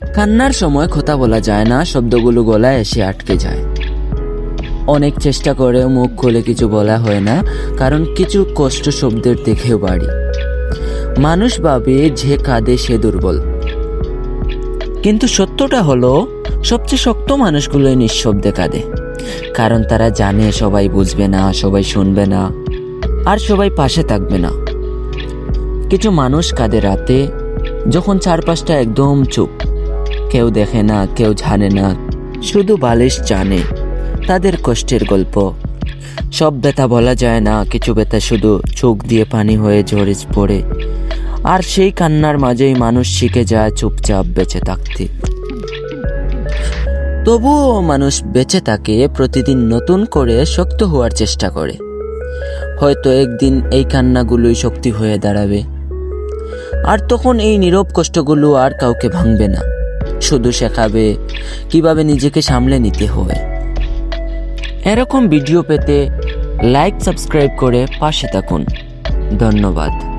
কান্নার সময় কথা বলা যায় না, শব্দগুলো গলায় এসে আটকে যায়। অনেক চেষ্টা করেও মুখ খুলে কিছু বলা হয় না, কারণ কিছু কষ্ট শব্দের দেখেও বাড়ি মানুষ ভাবে যে কাঁদে সে দুর্বল। কিন্তু সত্যটা হলো, সবচেয়ে শক্ত মানুষগুলোই নিঃশব্দে কাঁদে। কারণ তারা জানে সবাই বুঝবে না, সবাই শুনবে না, আর সবাই পাশে থাকবে না। কিছু মানুষ কাঁদে রাতে, যখন চারপাশটা একদম চুপ। কেউ দেখে না, কেউ জানে না। শুধু বালিশ জানে, তাদের কষ্টের গল্প। সব ব্যথা বলা যায় না, কিছু ব্যথা শুধু চোখ দিয়ে পানি হয়ে ঝরে পড়ে। আর সেই কান্নার মাঝেই মানুষ শিখে যায় চুপচাপ বেঁচে থাকতে। তবুও মানুষ বেঁচে থাকে, প্রতিদিন নতুন করে শক্ত হওয়ার চেষ্টা করে। হয়তো একদিন এই কান্নাগুলোই শক্তি হয়ে দাঁড়াবে। আর তখন এই নীরব কষ্টগুলো আর কাউকে ভাঙবে না। শুধু শেখাবে। কীভাবে নিজেকে সামলে নিতে হয়। এরকম ভিডিও পেতে লাইক সাবস্ক্রাইব করে পাশে থাকুন। ধন্যবাদ।